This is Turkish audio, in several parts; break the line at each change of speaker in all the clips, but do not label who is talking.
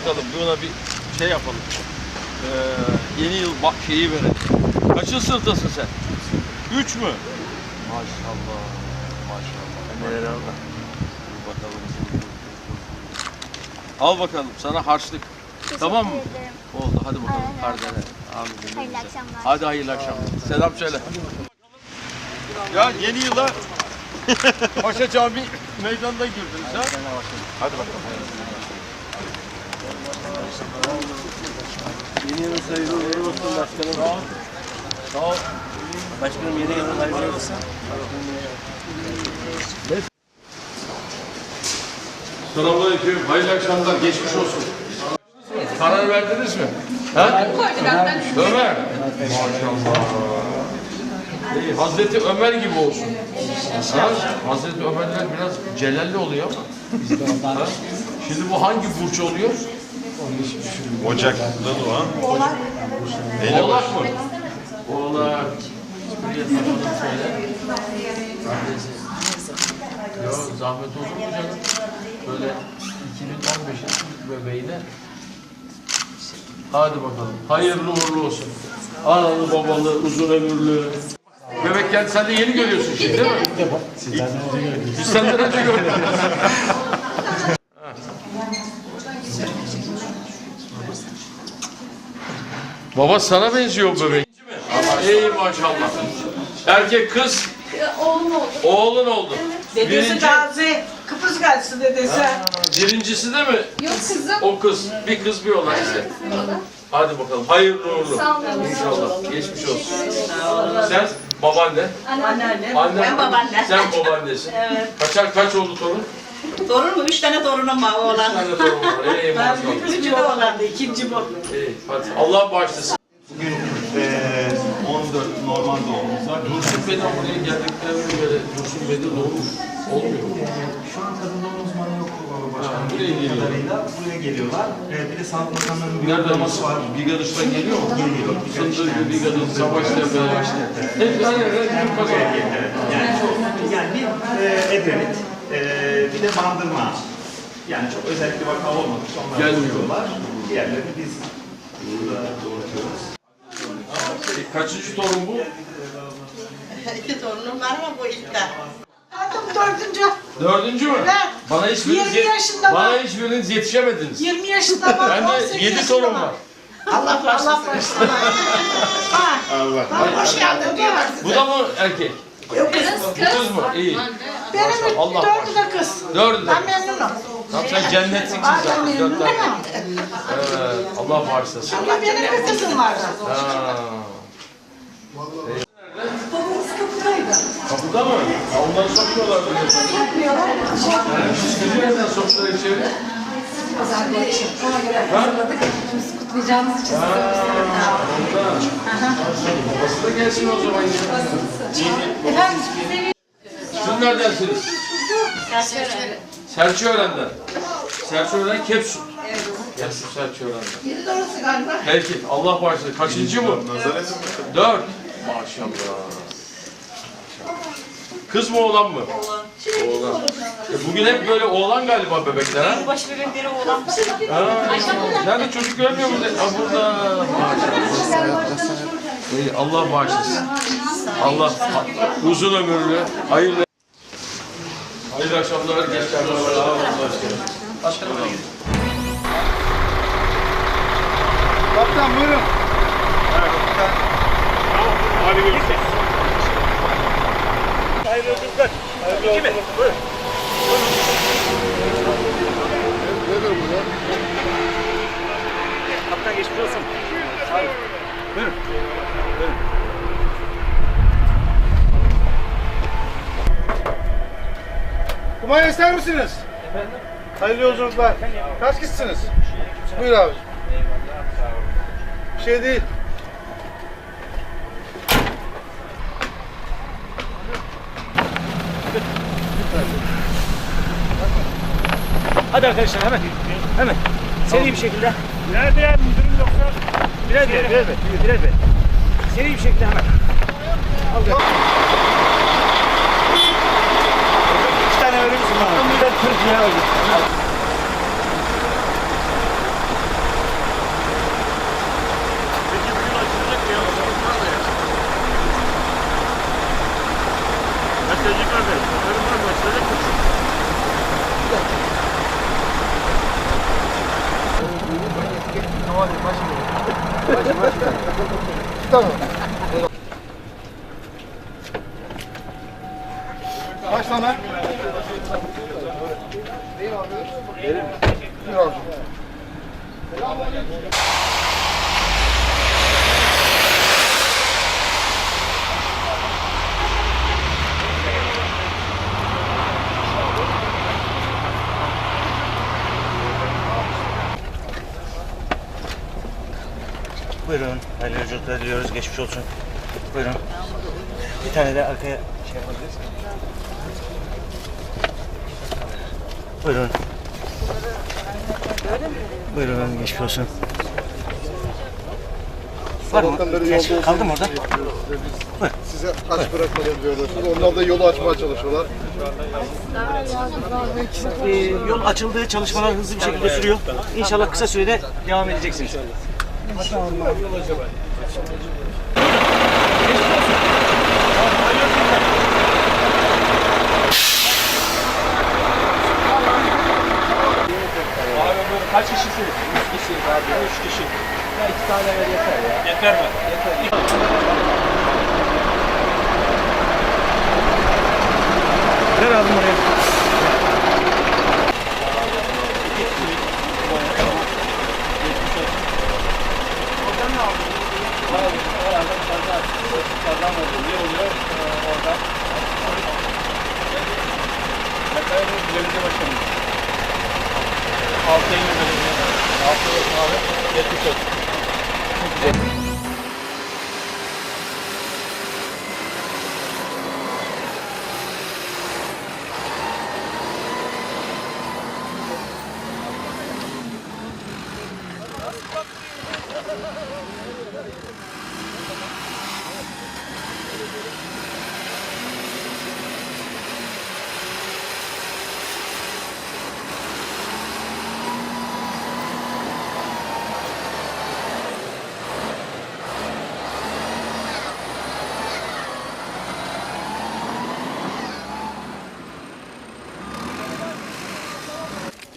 bakalım buna bir şey yapalım. Ee, yeni yıl bak şeyi verelim. Kaçın sınıftasın sen? Üç mü? Maşallah. Maşallah. Neler aldı? Dur bakalım. Al bakalım sana harçlık. Tamam mı?
Teşekkür ederim.
Oldu hadi bakalım.
Aynen.
Kardele. Amin.
Hayırlı akşamlar.
Hadi hayırlı akşamlar. Selam söyle. Ya yeni yıla Paşa Camii meydanına girdiniz ha? Hadi bakalım.
Yeni yılın hayırlı uğurlu olsun başkanım.
Sağ ol. Sağ ol.
Başkanım yeni yılın hayırlı olsun.
Selamünaleyküm. Hayırlı akşamlar. Geçmiş olsun. Karar verdiniz mi? Ha? Ömer. Maşallah. İyi, Hazreti Ömer gibi olsun. Ha? Hazreti Ömerler biraz celalli oluyor ama. Ha? Şimdi bu hangi burç oluyor?
Ocak'ta doğan
Oğlak mı? Oğlak. Buraya taşıdım söyle. Yok zahmet olur mu canım? Böyle 2015'in bebeğine. Hadi bakalım. Hayırlı uğurlu olsun. Analı babalı, uzun ömürlü. Bebekken sen de yeni görüyorsun şimdi değil mi? Biz senden önce gördük. Baba sana benziyor bu bebek. Ey maşallah. Erkek kız.
Oğlum oldu.
Oğlun oldu.
Dedesi
Birinci,
Gazi. Kıbrıs Gazisi dedesi.
birincisi de mi?
Yok kızım.
O kız. Bir kız bir oğlan işte. Hadi bakalım. Hayırlı uğurlu.
Sağ olun.
İnşallah. Geçmiş olsun. Sen babaanne.
Anneannem.
Anne.
Ben babaanne.
Sen babaannesin.
Evet.
Kaçar kaç oldu torun?
Torun mu? Üç tane torunum var
Bir
oğlan.
tane torun var. Ey maşallah.
Üçü de oğlandı, ikinci bu.
İyi. Hadi. Allah bağışlasın.
Bugün eee 14 normal doğumumuz var.
Dursun Bey'den buraya geldiklerinde böyle Dursun Bey'de doğum olmuyor.
Şu an kadın doğum uzmanı yok başkanım.
Buraya geliyorlar.
Kadarıyla Buraya geliyorlar. Ee, bir de Sağlık Bakanlığı'nın bir
Nereden
uygulaması var.
Bigadış'tan geliyor mu?
Geliyor.
Sındır gibi Bigadış, Savaş'ta böyle. Hep her yerde bir pazar.
Evet. Yani, yani bir e, Edremit, e, bir de Bandırma. Yani çok özel bir vaka olmamış. Onlar
Gelmiyor.
Diğerlerini biz burada doğurtuyoruz.
Kaçıncı torun bu?
İki torunum var ama bu ilk de.
Adım dördüncü.
Dördüncü mü?
Evet.
Bana hiçbiriniz,
20
yet-
yaşında
bana
var.
hiçbiriniz yetişemediniz.
20 yaşında var. 18
yedi
yaşında
torun var.
Allah başlasın. Allah başlasın. Ha.
Allah.
Ha, Hoş geldin diyorlar
Bu
size.
da mı erkek?
Yok kız.
Bu kız mı? İyi.
Benim
Allah
dördü de kız.
Dördü de.
Ben memnunum.
Tamam sen cennetliksin
Ay ben
zaten. Dört
memnunum.
tane. Ee, Allah bağışlasın.
Ama benim bir kızım var.
Ha. Kapıda mı? Ha, Ondan sokmuyorlar buraya.
Sokmuyorlar.
Sizi nereden soktular içeri?
kutlayacağımız için
Ha, ondan. Babası da gelsin o zaman ya.
Efendim,
Siz neredensiniz? Serçiören'den. Serçiören Kepsut. Evet. Serçiören'den.
Biri de orası galiba.
Peki Allah bağışlasın. Kaçıncı bu? Dört. Maşallah. Kız mı oğlan mı? Oğlan. Oğlan. E bugün hep böyle oğlan galiba bebekler ha?
Baş bebekleri oğlan.
Ha. Nerede çocuk görmüyor mu? Ha burada. Maşallah. İyi, Allah bağışlasın. Allah uzun ömürlü, hayırlı. Hayırlı akşamlar, geçmiş olsun. Sağ olun başkanım. Başkanım.
Kaptan buyurun. Hayırlı yolculuklar. Hayırlı yolculuklar. Buyurun. Kaptan geçmiş olsun. Buyurun. Buyurun. Kumanya ister misiniz? Efendim? Hayırlı yolculuklar. Kaç kişisiniz? Buyur abi. Bir şey değil. Hadi arkadaşlar hemen. Hemen. Seri bir şekilde. Nerede ya müdürüm yoksa? Bilal Bey, Bilal Bey, Bilal Bey. Seri bir şekilde hemen. Al gel. İki tane verir misin bana? Bir de 40 lira verir.
Kaç tane?
Buyurun. Hayırlı yolculuklar diliyoruz. Geçmiş olsun. Buyurun. Bir tane de arkaya şey yapabiliriz. Buyurun. Buyurun. Geçmiş olsun. Var mı?
Sabahtan beri
Geç,
yolda
kaldım orada.
Size aç bırakmadan diyorlar. Onlar da yolu açmaya çalışıyorlar.
Ee, yol açıldığı çalışmalar hızlı bir şekilde sürüyor. İnşallah kısa sürede devam edeceksiniz.
Kaç kişisiniz? Üç kişiyiz abi. Üç kişi. Ya iki tane ver yeter ya. Yeter mi? Yeter.
Ver abim oraya.
Dışarıdan oldu. Ne oluyor? Ee, oradan. Hatta belediye başkanı. Altı Eylül belediye. Altı Eylül abi. Geçmiş olsun.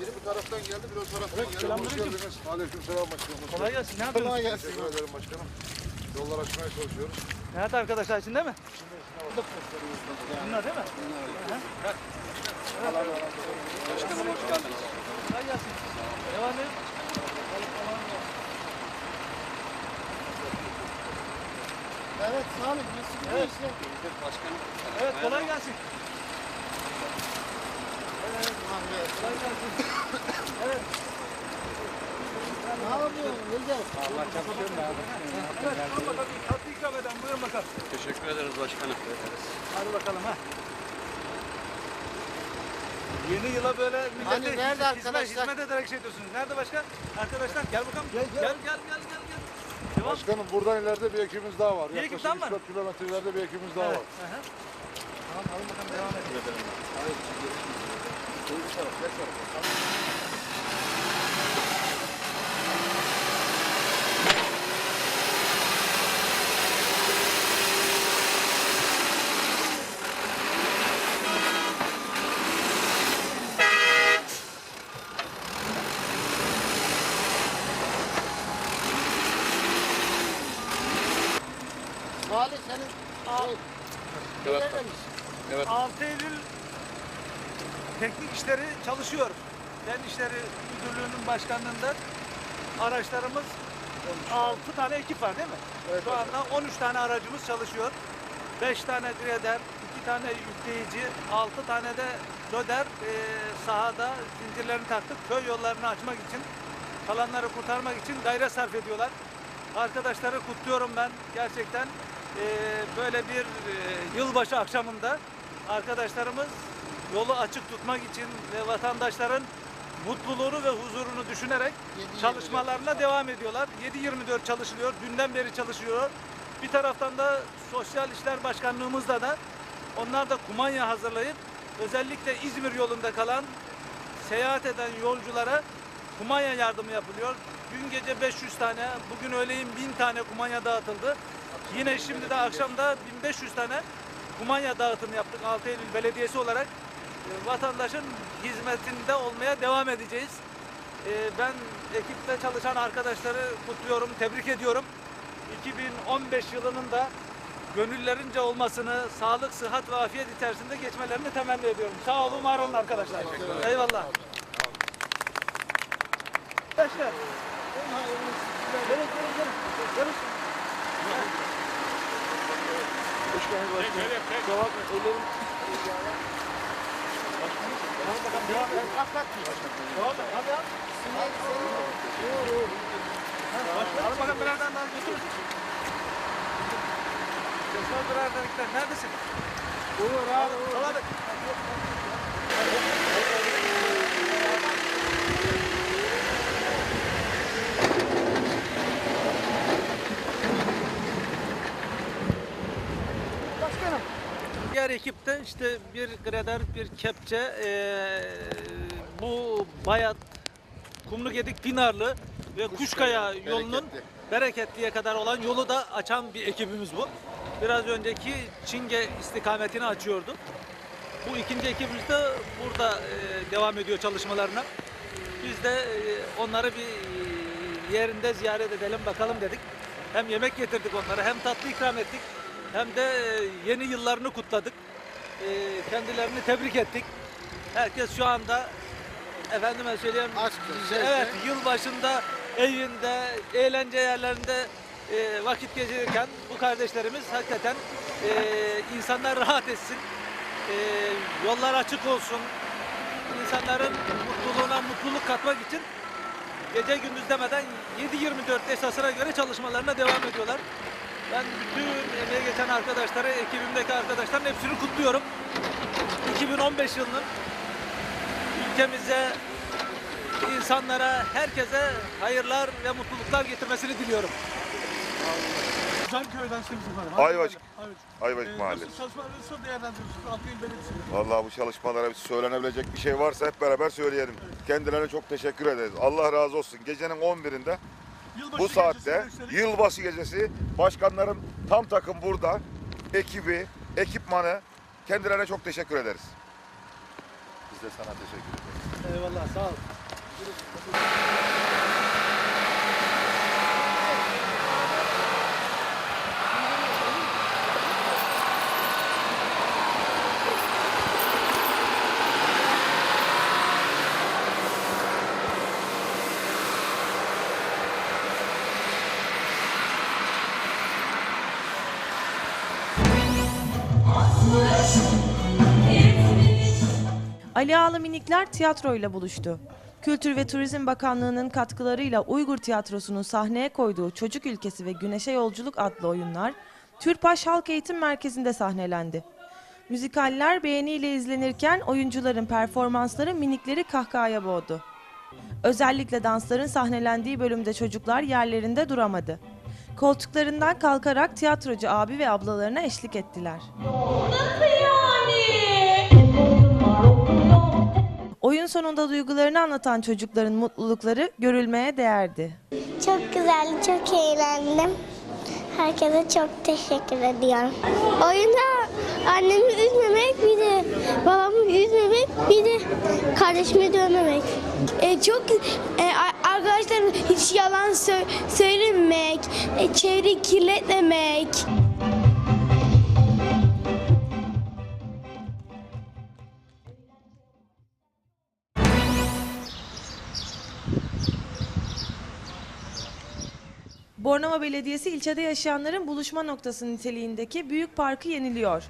Biri bu taraftan geldi, biri o taraftan geldi. Hoş geldiniz. Aleyküm selam başkanım.
Kolay gelsin. Ne
Kolay gelsin. Teşekkür ederim başkanım. Yollar açmaya çalışıyoruz.
Nerede arkadaşlar içinde mi? Bunlar değil mi?
Başkanım hoş geldiniz.
Kolay gelsin. Devam edin.
Evet sağ olun. Nasıl evet. işte?
Evet kolay gelsin.
Ne yapıyorsun? Recep?
Evet buyurun bakalım. Tatlı ikram eden buyurun bakalım.
Teşekkür ederiz başkanım.
Hadi bakalım ha. Yeni yıla böyle millete
Hani nerede
hizmet-
arkadaşlar?
Hizmet, ederek şey diyorsunuz. Nerede başka? Arkadaşlar gel bakalım. Gel gel gel gel gel. gel. Devam.
Başkanım buradan ileride bir ekibimiz daha var.
Bir ekip
Yaklaşık
daha mı var?
3-4 kilometre ileride bir ekibimiz daha
Evet.
var.
hı hı. Tamam alın bakalım devam edin.
Salih senin şey, nerede misin?
6 Eylül teknik işleri çalışıyor. Ben işleri müdürlüğünün başkanlığında araçlarımız 6 tane ekip var değil mi? Şu anda 13 tane aracımız çalışıyor. 5 tane grader, 2 tane yükleyici, 6 tane de loder eee, sahada zincirlerini taktık. Köy yollarını açmak için, kalanları kurtarmak için gayret sarf ediyorlar. Arkadaşları kutluyorum ben gerçekten. Eee, böyle bir eee, yılbaşı akşamında arkadaşlarımız yolu açık tutmak için ve vatandaşların mutluluğunu ve huzurunu düşünerek
7-24
çalışmalarına devam ediyorlar. 7-24 çalışılıyor. Dünden beri çalışıyor. Bir taraftan da Sosyal İşler Başkanlığımızda da onlar da kumanya hazırlayıp özellikle İzmir yolunda kalan seyahat eden yolculara kumanya yardımı yapılıyor. Dün gece 500 tane, bugün öğleyin 1000 tane kumanya dağıtıldı. Yine şimdi de akşamda 1500 tane kumanya dağıtım yaptık 6 Eylül Belediyesi olarak. E, Vatandaşın hizmetinde olmaya devam edeceğiz. Ee, ben ekipte çalışan arkadaşları kutluyorum, tebrik ediyorum. 2015 yılının da gönüllerince olmasını, sağlık, sıhhat ve afiyet içerisinde geçmelerini temenni ediyorum. Sağ olun, var olun arkadaşlar. Eyvallah. Arkadaşlar. Gelin, gelin, gelin. Gelin. Hoş geldiniz bakmayın, ellerim- Tamam bakalım, devam et. Devam et, hadi al. Ha, Al bakalım birazdan daha götür. Götür birazdan gider. Neredesin? Uğur abi. Al ekipte işte bir grader, bir kepçe, eee, bu Bayat, Kumlugedik, Pinarlı ve Kuşkaya yolunun Bereketli'ye kadar olan yolu da açan bir ekibimiz bu. Biraz önceki Çinge istikametini açıyordu. Bu ikinci ekibimiz de burada eee, devam ediyor çalışmalarına. Biz de eee, onları bir yerinde ziyaret edelim bakalım dedik. Hem yemek getirdik onlara hem tatlı ikram ettik. Hem de eee, yeni yıllarını kutladık. Eee, Kendilerini tebrik ettik. Herkes şu anda efendime söyleyeyim
zevkle.
evet yıl başında evinde eğlence yerlerinde eee, vakit geçirirken bu kardeşlerimiz hakikaten eee, insanlar rahat etsin. Eee, yollar açık olsun. İnsanların mutluluğuna mutluluk katmak için gece gündüz demeden 7-24 esasına göre çalışmalarına devam ediyorlar. Ben bütün emeğe geçen arkadaşları, ekibimdeki arkadaşların hepsini kutluyorum. 2015 yılının ülkemize, insanlara, herkese hayırlar ve mutluluklar getirmesini diliyorum.
Canköy'den Semiz efendim.
Ayvacık.
Evet.
Ayvacık
Ee,
Mahallesi.
Nasıl çalışmaları nasıl değerlendiriyorsunuz? Altıyıl Belediyesi'nde.
Vallahi bu çalışmalara bir söylenebilecek bir şey varsa hep beraber söyleyelim. Kendilerine çok teşekkür ederiz. Allah razı olsun. Gecenin 11'inde
Yılbaşı
bu saatte
üstelik
yılbaşı gecesi başkanlarım tam takım burada. Ekibi, ekipmanı kendilerine çok teşekkür ederiz. Biz de sana teşekkür ederiz.
Eyvallah, sağ ol.
Ali Ağalı Minikler tiyatroyla buluştu. Kültür ve Turizm Bakanlığı'nın katkılarıyla Uygur Tiyatrosu'nun sahneye koyduğu Çocuk Ülkesi ve Güneşe Yolculuk adlı oyunlar Türpaş Halk Eğitim Merkezi'nde sahnelendi. Müzikaller beğeniyle izlenirken oyuncuların performansları minikleri kahkahaya boğdu. Özellikle dansların sahnelendiği bölümde çocuklar yerlerinde duramadı. Koltuklarından kalkarak tiyatrocu abi ve ablalarına eşlik ettiler. Oyun sonunda duygularını anlatan çocukların mutlulukları görülmeye değerdi.
Çok güzel, çok eğlendim. Herkese çok teşekkür ediyorum. Oyunda annemi üzmemek, bir de babamı üzmemek, bir de kardeşimi dövmemek. E, çok e, arkadaşlarım hiç yalan sö- söylememek, e, çevreyi kirletmemek.
Bornova Belediyesi ilçede yaşayanların buluşma noktası niteliğindeki büyük parkı yeniliyor.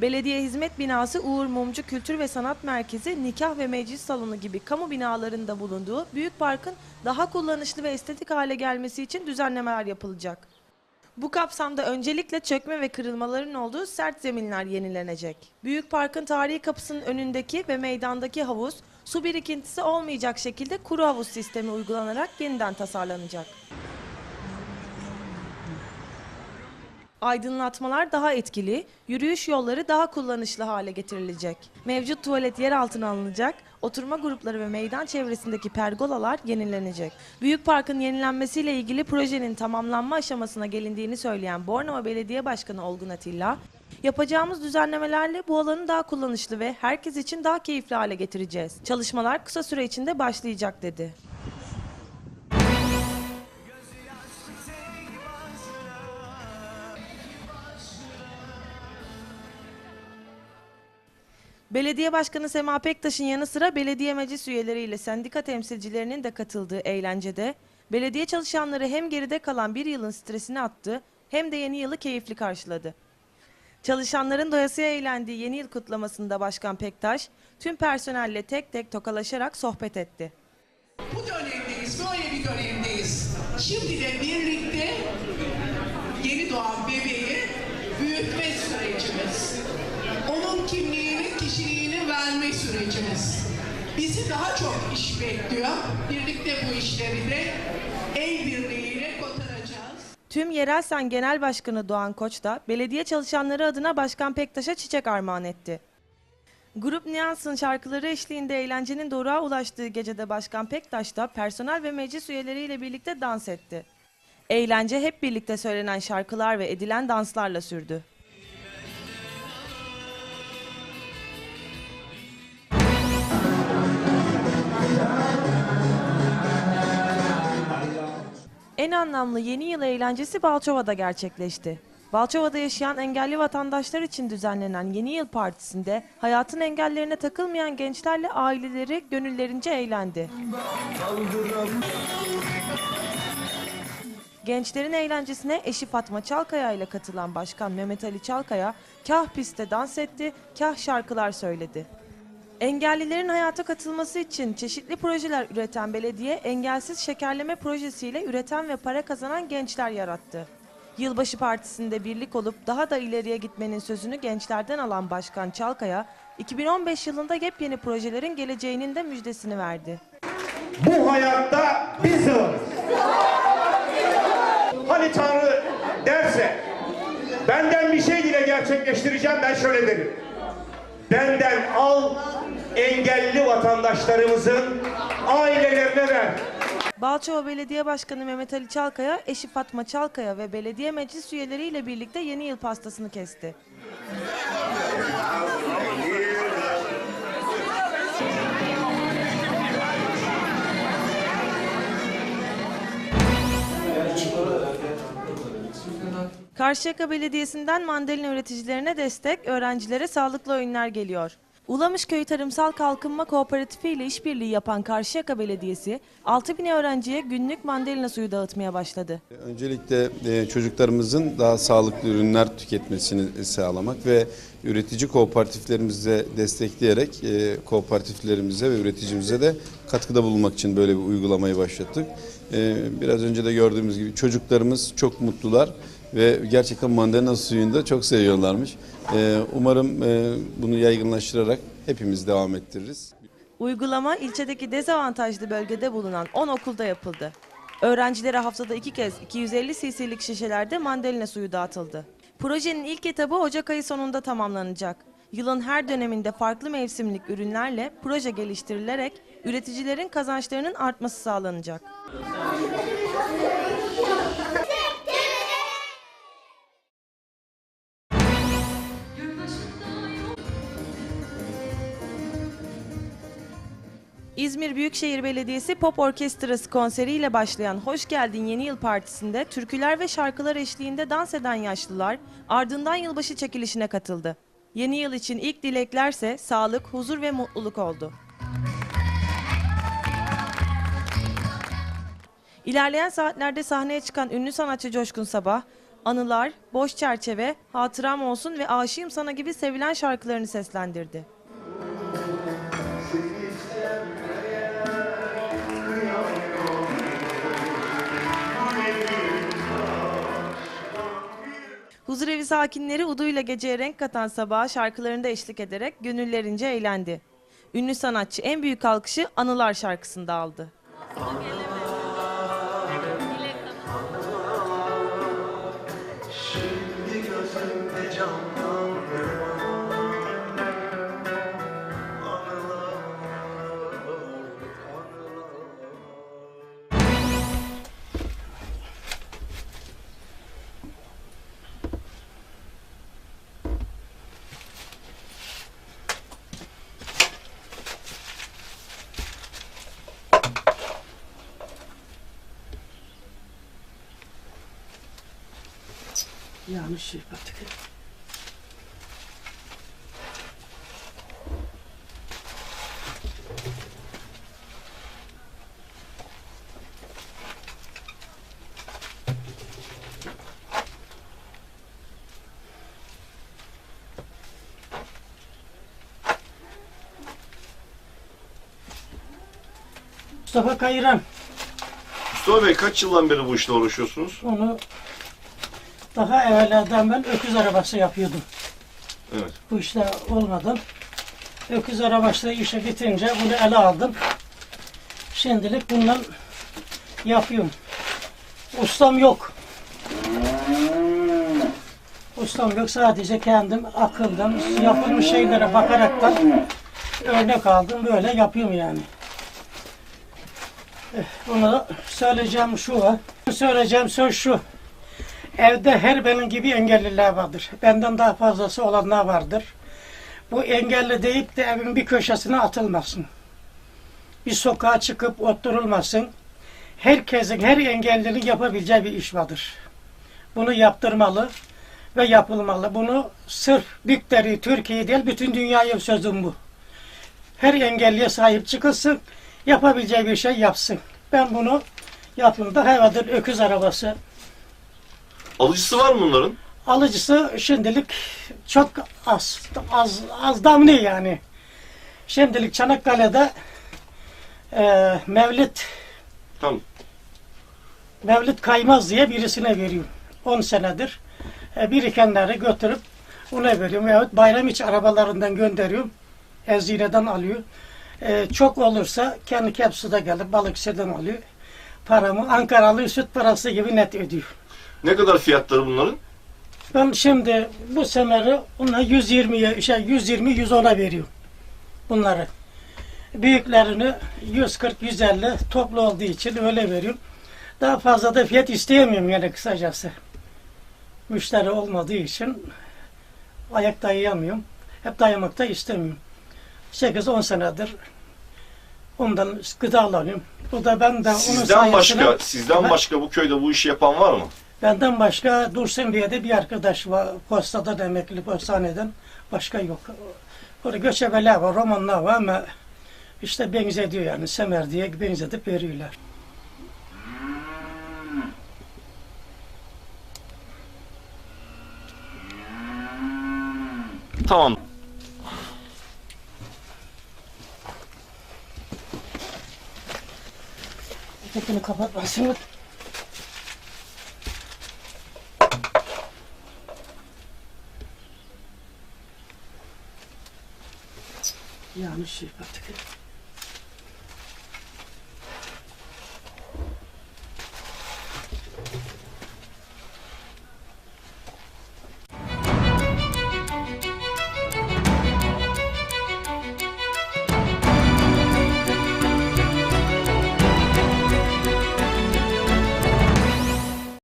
Belediye Hizmet Binası Uğur Mumcu Kültür ve Sanat Merkezi, nikah ve meclis salonu gibi kamu binalarında bulunduğu büyük parkın daha kullanışlı ve estetik hale gelmesi için düzenlemeler yapılacak. Bu kapsamda öncelikle çökme ve kırılmaların olduğu sert zeminler yenilenecek. Büyük parkın tarihi kapısının önündeki ve meydandaki havuz, su birikintisi olmayacak şekilde kuru havuz sistemi uygulanarak yeniden tasarlanacak. Aydınlatmalar daha etkili, yürüyüş yolları daha kullanışlı hale getirilecek. Mevcut tuvalet yer altına alınacak, oturma grupları ve meydan çevresindeki pergolalar yenilenecek. Büyük Park'ın yenilenmesiyle ilgili projenin tamamlanma aşamasına gelindiğini söyleyen Bornova Belediye Başkanı Olgun Atilla, yapacağımız düzenlemelerle bu alanı daha kullanışlı ve herkes için daha keyifli hale getireceğiz. Çalışmalar kısa süre içinde başlayacak dedi. Belediye Başkanı Sema Pektaş'ın yanı sıra belediye meclis üyeleriyle sendika temsilcilerinin de katıldığı eğlencede belediye çalışanları hem geride kalan bir yılın stresini attı hem de yeni yılı keyifli karşıladı. Çalışanların doyasıya eğlendiği yeni yıl kutlamasında Başkan Pektaş tüm personelle tek tek tokalaşarak sohbet etti.
Bu dönemdeyiz, böyle bir dönemdeyiz. Şimdi de birlikte yeni doğan bebeği büyütme sürecimiz. Onun kimliğini, verme sürecimiz. Bizi daha çok iş bekliyor. Birlikte bu işleri de el birliğiyle kotaracağız.
Tüm Yerelsen Genel Başkanı Doğan Koç da belediye çalışanları adına Başkan Pektaş'a çiçek armağan etti. Grup Nyans'ın şarkıları eşliğinde eğlencenin doruğa ulaştığı gecede Başkan Pektaş da personel ve meclis üyeleriyle birlikte dans etti. Eğlence hep birlikte söylenen şarkılar ve edilen danslarla sürdü. Anlamlı yeni yıl eğlencesi Balçova'da gerçekleşti. Balçova'da yaşayan engelli vatandaşlar için düzenlenen Yeni Yıl Partisi'nde hayatın engellerine takılmayan gençlerle aileleri gönüllerince eğlendi. Gençlerin eğlencesine eşi Fatma Çalkaya ile katılan Başkan Mehmet Ali Çalkaya kah pistte dans etti, kah şarkılar söyledi. Engellilerin hayata katılması için çeşitli projeler üreten belediye engelsiz şekerleme projesiyle üreten ve para kazanan gençler yarattı. Yılbaşı partisinde birlik olup daha da ileriye gitmenin sözünü gençlerden alan Başkan Çalkaya, 2015 yılında yepyeni projelerin geleceğinin de müjdesini verdi.
Bu hayatta biz varız. Hani Tanrı derse benden bir şey dile gerçekleştireceğim ben şöyle derim. Benden al engelli vatandaşlarımızın ailelerine ver.
Balçova Belediye Başkanı Mehmet Ali Çalkaya, eşi Fatma Çalkaya ve belediye meclis üyeleriyle birlikte yeni yıl pastasını kesti. Karşıyaka Belediyesi'nden mandalina üreticilerine destek, öğrencilere sağlıklı öğünler geliyor. Ulamışköy Tarımsal Kalkınma Kooperatifi ile işbirliği yapan Karşıyaka Belediyesi, 6000 öğrenciye günlük mandalina suyu dağıtmaya başladı.
Öncelikle e, çocuklarımızın daha sağlıklı ürünler tüketmesini sağlamak ve üretici kooperatiflerimize destekleyerek e, kooperatiflerimize ve üreticimize de katkıda bulunmak için böyle bir uygulamayı başlattık. E, Biraz önce de gördüğümüz gibi çocuklarımız çok mutlular ve gerçekten mandalina suyunu da çok seviyorlarmış. E, Umarım e, bunu yaygınlaştırarak hepimiz devam ettiririz.
Uygulama ilçedeki dezavantajlı bölgede bulunan 10 okulda yapıldı. Öğrencilere haftada iki kez 250 cc'lik şişelerde mandalina suyu dağıtıldı. Projenin ilk etabı Ocak ayı sonunda tamamlanacak. Yılın her döneminde farklı mevsimlik ürünlerle proje geliştirilerek üreticilerin kazançlarının artması sağlanacak. İzmir Büyükşehir Belediyesi Pop Orkestrası konseriyle başlayan Hoş Geldin Yeni Yıl Partisi'nde türküler ve şarkılar eşliğinde dans eden yaşlılar ardından yılbaşı çekilişine katıldı. Yeni yıl için ilk dileklerse sağlık, huzur ve mutluluk oldu. İlerleyen saatlerde sahneye çıkan ünlü sanatçı Coşkun Sabah, Anılar, Boş Çerçeve, Hatıram Olsun ve Aşığım Sana gibi sevilen şarkılarını seslendirdi. Huzurevi sakinleri uduyla geceye renk katan sabaha şarkılarında eşlik ederek gönüllerince eğlendi. Ünlü sanatçı en büyük alkışı Anılar şarkısında aldı.
Yanlış şey yaptık.
Mustafa Kayıran.
Mustafa Bey kaç yıldan beri bu işle uğraşıyorsunuz?
Onu daha evvellerden ben öküz arabası yapıyordum.
Evet.
Bu işte olmadan. Öküz arabası işe bitirince bunu ele aldım. Şimdilik bundan yapıyorum. Ustam yok. Ustam yok. Sadece kendim akıldan yapılmış şeylere bakaraktan örnek aldım. Böyle yapıyorum yani. Eh, Bunu söyleyeceğim şu var. Söyleyeceğim söz şu. Evde her benim gibi engelliler vardır. Benden daha fazlası olanlar vardır. Bu engelli deyip de evin bir köşesine atılmasın. Bir sokağa çıkıp oturulmasın. Herkesin, her engellinin yapabileceği bir iş vardır. Bunu yaptırmalı ve yapılmalı. Bunu sırf Bükleri, Türkiye değil, bütün dünyaya sözüm bu. Her engelliye sahip çıkılsın, yapabileceği bir şey yapsın. Ben bunu yapıyorum. Daha evveldir öküz arabası,
Alıcısı var mı bunların?
Alıcısı şimdilik çok az, az, az damlı yani. Şimdilik Çanakkale'de e, Mevlid
Tamam.
Mevlid Kaymaz diye birisine veriyorum. 10 senedir. E, birikenleri götürüp ona veriyorum. Yahut bayram içi arabalarından gönderiyorum. Ezine'den alıyor. E, çok olursa kendi Kepsu'da gelip Balıkesir'den alıyor. Paramı Ankaralı süt parası gibi net ödüyor.
Ne kadar fiyatları bunların?
Ben şimdi bu semeri ona 120'ye şey 120 110'a veriyorum. Bunları. Büyüklerini 140 150 toplu olduğu için öyle veriyorum. Daha fazla da fiyat isteyemiyorum yani kısacası. Müşteri olmadığı için ayak dayayamıyorum. Hep dayamak da istemiyorum. 8-10 senedir ondan gıdalanıyorum. Bu da ben de onun
Sizden
sayesinde-
başka, sizden
Ben-
başka bu köyde bu işi yapan var mı?
Benden başka Dursun Bey'de bir arkadaş var. Postadan emekli postaneden. Başka yok. Orada göçebeler var, romanlar var ama işte benzediyor yani. Semer diye benzetip veriyorlar.
Tamam.
Ötekini kapatmasın. Yanlış şey yaptık.